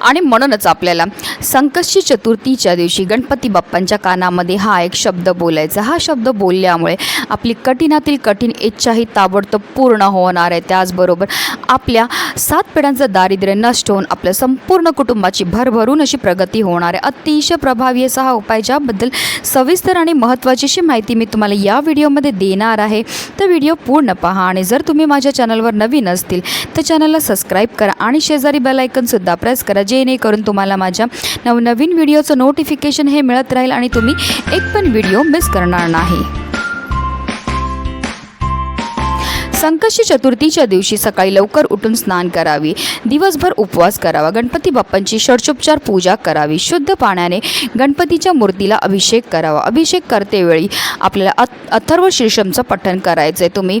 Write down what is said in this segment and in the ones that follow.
आणि म्हणूनच आपल्याला संकष्टी चतुर्थीच्या दिवशी गणपती बाप्पांच्या कानामध्ये हा एक शब्द बोलायचा. हा शब्द बोलल्यामुळे आपली कठीणातील कठीण इच्छाही ताबडतोब पूर्ण होणार आहे. त्याचबरोबर आपल्या सात पिढ्यांचं दारिद्र्य नष्ट होऊन आपल्या संपूर्ण कुटुंबाची भरभरून अशी प्रगती होणार आहे. अतिशय प्रभावी असा हा उपाय ज्याबद्दल सविस्तर आणि महत्त्वाची अशी माहिती मी तुम्हाला या व्हिडिओमध्ये देणार आहे. तर व्हिडिओ पूर्ण पहा आणि जर तुम्ही माझ्या चॅनलवर नवीन असतील तर चॅनलला सबस्क्राईब करा आणि शेजारी बेल आयकनसुद्धा प्रेस करा जेणेकरून तुम्हाला माझ्या नवनवीन व्हिडिओचं नोटिफिकेशन हे मिळत राहील आणि तुम्ही एक पण व्हिडिओ मिस करणार नाही. संकष्टी चतुर्थीच्या दिवशी सकाळी लवकर उठून स्नान करावी. दिवसभर उपवास करावा. गणपती बाप्पांची षडशोपचार पूजा करावी. शुद्ध पाण्याने गणपतीच्या मूर्तीला अभिषेक करावा. अभिषेक करतेवेळी आपल्याला अथर्व शीर्षमचं पठण करायचं आहे तुम्ही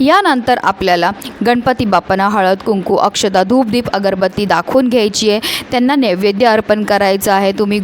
यानंतर आपल्याला गणपती बाप्पांना हळद कुंकू अक्षदा धूपदीप अगरबत्ती दाखवून घ्यायची आहे. त्यांना नैवेद्य अर्पण करायचं आहे. तुम्ही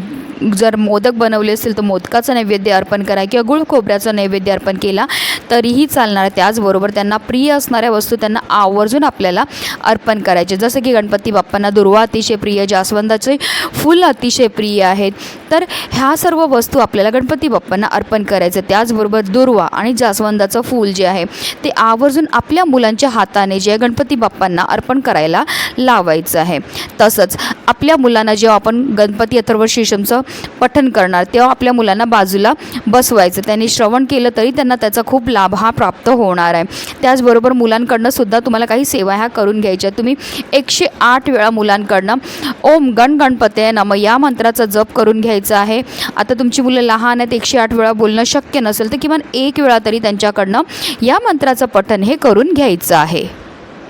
जर मोदक बनवले असेल तर मोदकाचं नैवेद्य अर्पण करा किंवा गुळ खोबऱ्याचं नैवेद्य अर्पण केला तरीही चालणार त्याचबरोबर त्यांना प्रिय असणाऱ्या वस्तू त्यांना आवर्जून आपल्याला अर्पण करायचे. जसं की गणपती बाप्पांना दुर्वा अतिशय प्रिय जास्वंदाचे फुल अतिशय प्रिय आहेत. तर ह्या सर्व वस्तू आपल्याला गणपती बाप्पांना अर्पण करायचं. त्याचबरोबर दुर्वा आणि जास्वंदाचं फूल जे आहे ते आवर्जून आपल्या मुलांच्या हाताने जे गणपती बाप्पांना अर्पण करायला लावायचं आहे. तसंच आपल्या मुलांना जेव्हा आपण गणपती अथर्व शीशमचं पठन करणार. तेव्हा आपल्या मुलांना बाजूला बसवायचं. त्यांनी श्रवण केलं तरी त्यांना त्याचा खूप लाभ हा प्राप्त होणार आहे. त्याचबरोबर मुलांकडनं सुद्धा तुम्हाला काही सेवा ह्या करून घ्यायच्या. तुम्ही एकशे आठ वेळा मुलांकडनं ओम गण गणपते नम या मंत्राचा जप करून घ्यायचा आहे. आता तुमची मुलं लहान आहेत एकशे आठ वेळा बोलणं शक्य नसेल तर किमान एक वेळा तरी त्यांच्याकडनं या मंत्राचं पठन हे करून घ्यायचं आहे.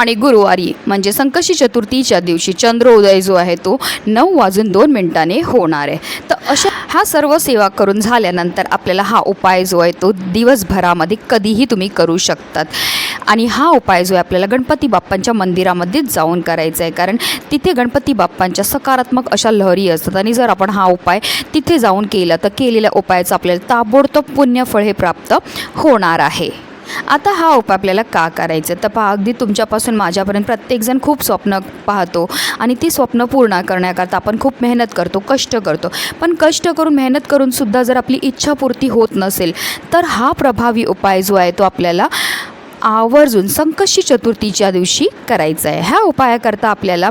आणि गुरुवारी म्हणजे संकष्टी चतुर्थीच्या दिवशी चंद्रोदय जो आहे तो नऊ वाजून दोन मिनिटाने होणार आहे. तर अशा हा सर्व सेवा करून झाल्यानंतर आपल्याला हा उपाय जो आहे तो दिवसभरामध्ये कधीही तुम्ही करू शकतात. आणि हा उपाय जो आहे आपल्याला गणपती बाप्पांच्या मंदिरामध्येच जाऊन करायचा आहे. कारण तिथे गणपती बाप्पांच्या सकारात्मक अशा लहरी असतात. आणि जर आपण हा उपाय तिथे जाऊन केला तर केलेल्या उपायाचं आपल्याला ताबडतोब पुण्यफळ हे प्राप्त होणार आहे. आता हा उपाय आपल्याला का करायचं? तर पहा अगदी तुमच्यापासून माझ्यापर्यंत प्रत्येकजण खूप स्वप्न पाहतो आणि ती स्वप्न पूर्ण करण्याकरता आपण खूप मेहनत करतो कष्ट करतो. पण कष्ट करून मेहनत करूनसुद्धा जर आपली इच्छापूर्ती होत नसेल तर हा प्रभावी उपाय जो आहे तो आपल्याला आवर्जून संकष्टी चतुर्थीच्या दिवशी करायचं आहे ह्या उपायाकरता आपल्याला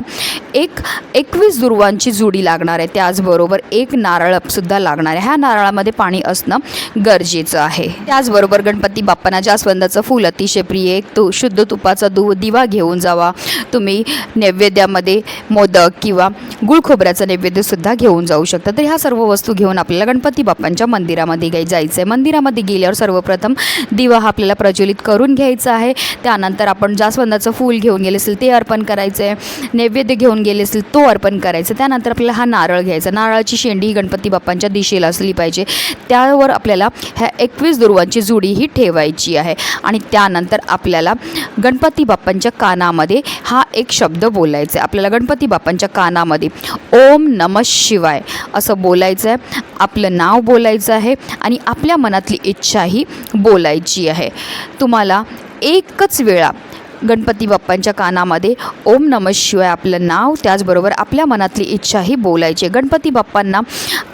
एक एकवीस दुर्वांची जुडी लागणार आहे. त्याचबरोबर एक नारळसुद्धा लागणार आहे. ह्या नारळामध्ये पाणी असणं गरजेचं आहे. त्याचबरोबर गणपती बाप्पांना जास्वंदाचं फूल अतिशय प्रिय एक तो शुद्ध तुपाचा दु दिवा घेऊन जावा. तुम्ही नैवेद्यामध्ये मोदक किंवा गुळ खोबऱ्याचं नैवेद्यसुद्धा घेऊन जाऊ शकता. तर ह्या सर्व वस्तू घेऊन आपल्याला गणपती बाप्पांच्या मंदिरामध्ये जायचं आहे मंदिरामध्ये गेल्यावर सर्वप्रथम दिवा हा आपल्याला प्रज्वलित करून घ्यायचा आहे. त्यानंतर आपण जास्वंदाचं फूल घेऊन गेले असेल ते अर्पण करायचं आहे नैवेद्य घेऊन गेले असेल तो अर्पण करायचं. त्यानंतर आपल्याला हा नारळ घ्यायचा. नारळाची शेंडी ही गणपती बाप्पांच्या दिशेला असली पाहिजे. त्यावर आपल्याला ह्या एकवीस दुर्वांची जुडी ही ठेवायची आहे. आणि त्यानंतर आपल्याला गणपती बाप्पांच्या कानामध्ये हा एक शब्द बोलायचा आहे. आपल्याला गणपती बाप्पांच्या कानामध्ये ओम नम शिवाय असं बोलायचं आहे आपलं नाव बोलायचं आहे आणि आपल्या मनातली इच्छाही बोलायची आहे. तुम्हाला एकच वेळा. गणपती बाप्पांच्या कानामध्ये ओम नम शिवाय आपलं नाव त्याचबरोबर आपल्या मनातली इच्छाही बोलायची. गणपती बाप्पांना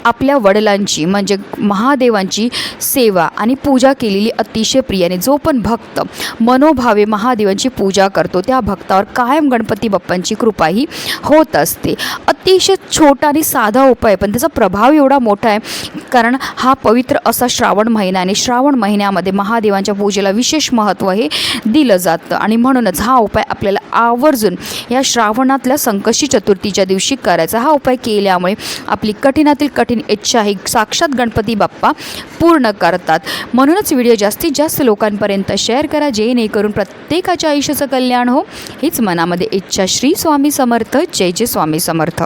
आपल्या वडिलांची म्हणजे महादेवांची सेवा आणि पूजा केलेली अतिशय प्रिय आणि जो पण भक्त मनोभावे महादेवांची पूजा करतो त्या भक्तावर कायम गणपती बाप्पांची कृपाही होत असते. अतिशय छोटा आणि साधा उपाय पण त्याचा प्रभाव एवढा मोठा आहे कारण हा पवित्र असा श्रावण महिना आणि श्रावण महिन्यामध्ये महादेवांच्या पूजेला विशेष महत्त्व हे दिलं जातं. आणि म्हणून म्हणूनच हा उपाय आपल्याला आवर्जून या श्रावणातल्या संकष्टी चतुर्थीच्या दिवशी करायचा. हा उपाय केल्यामुळे आपली कठीणातील कठीण इच्छा ही साक्षात गणपती बाप्पा पूर्ण करतात. म्हणूनच व्हिडिओ जास्तीत जास्त लोकांपर्यंत शेअर करा जेणेकरून प्रत्येकाच्या आयुष्याचं कल्याण हो. हीच मनामध्ये इच्छा. श्री स्वामी समर्थ. जय जय स्वामी समर्थ.